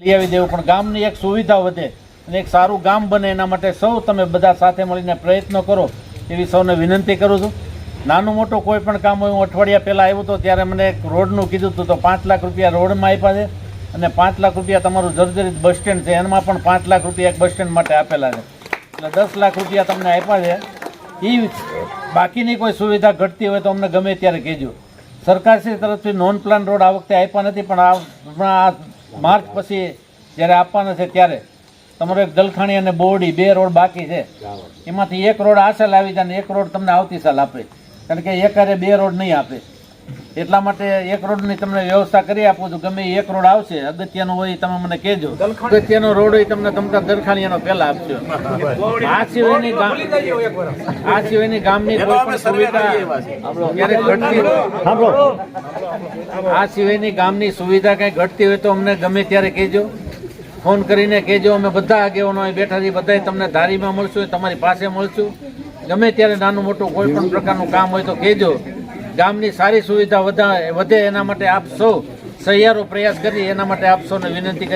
લઈ આવી દેવું. પણ ગામની એક સુવિધા વધે અને એક સારું ગામ બને એના માટે સૌ તમે બધા સાથે મળીને પ્રયત્નો કરો એવી સૌને વિનંતી કરું છું. નાનું મોટું કોઈ પણ કામ હોય, હું અઠવાડિયા પહેલાં આવ્યો હતો ત્યારે મને એક રોડનું કીધું હતું તો પાંચ લાખ રૂપિયા રોડમાં આપ્યા છે અને પાંચ લાખ રૂપિયા તમારું જર્જરિત બસ સ્ટેન્ડ છે, એમાં પણ પાંચ લાખ રૂપિયા એક બસ સ્ટેન્ડ માટે આપેલા છે. એટલે દસ લાખ રૂપિયા તમને આપ્યા છે. એ બાકીની કોઈ સુવિધા ઘટતી હોય તો અમને ગમે ત્યારે કહેજો. સરકારશ્રી તરફથી નોન પ્લાન રોડ આ વખતે આપ્યા નથી, પણ આ હમણાં આ માર્ચ પછી જ્યારે આપવાના છે ત્યારે. તમારો એક દલખાણી અને બોરડી બે રોડ બાકી છે. એમાંથી એક રોડ આ સાલ આવી જાય અને એક રોડ તમને આવતી સાલ આપે. કારણ કે એકારે બે રોડ નહીં આપે. એટલા માટે એક રોડની તમને વ્યવસ્થા કરી આપું છું. ગમે એ એક રોડ આવશે અગત્યનો હોય એ તમે મને કહેજો. અગત્યનો રોડ હોય તમને તમતા દરખાણીયાનો પહેલા આપજો. આ સિવાયની ગામ આ સિવાયની ગામની કોઈ પણ સુવિધા ક્યારેક ઘટતી આ સિવાયની ગામની સુવિધા કઈ ઘટતી હોય તો અમને ગમે ત્યારે કહેજો. ફોન કરીને કહેજો અમે બધા આગેવાનો બેઠા છીએ બધા તમને ધારીમાં મળશું તમારી પાસે મળશું. ગમે ત્યારે નાનું મોટું કોઈ પણ પ્રકારનું કામ હોય તો કહેજો. ગામની સારી સુવિધા વધા એના માટે આપ સૌ સહિયારો પ્રયાસ કરી, એના માટે આપ સૌને વિનંતી કરી.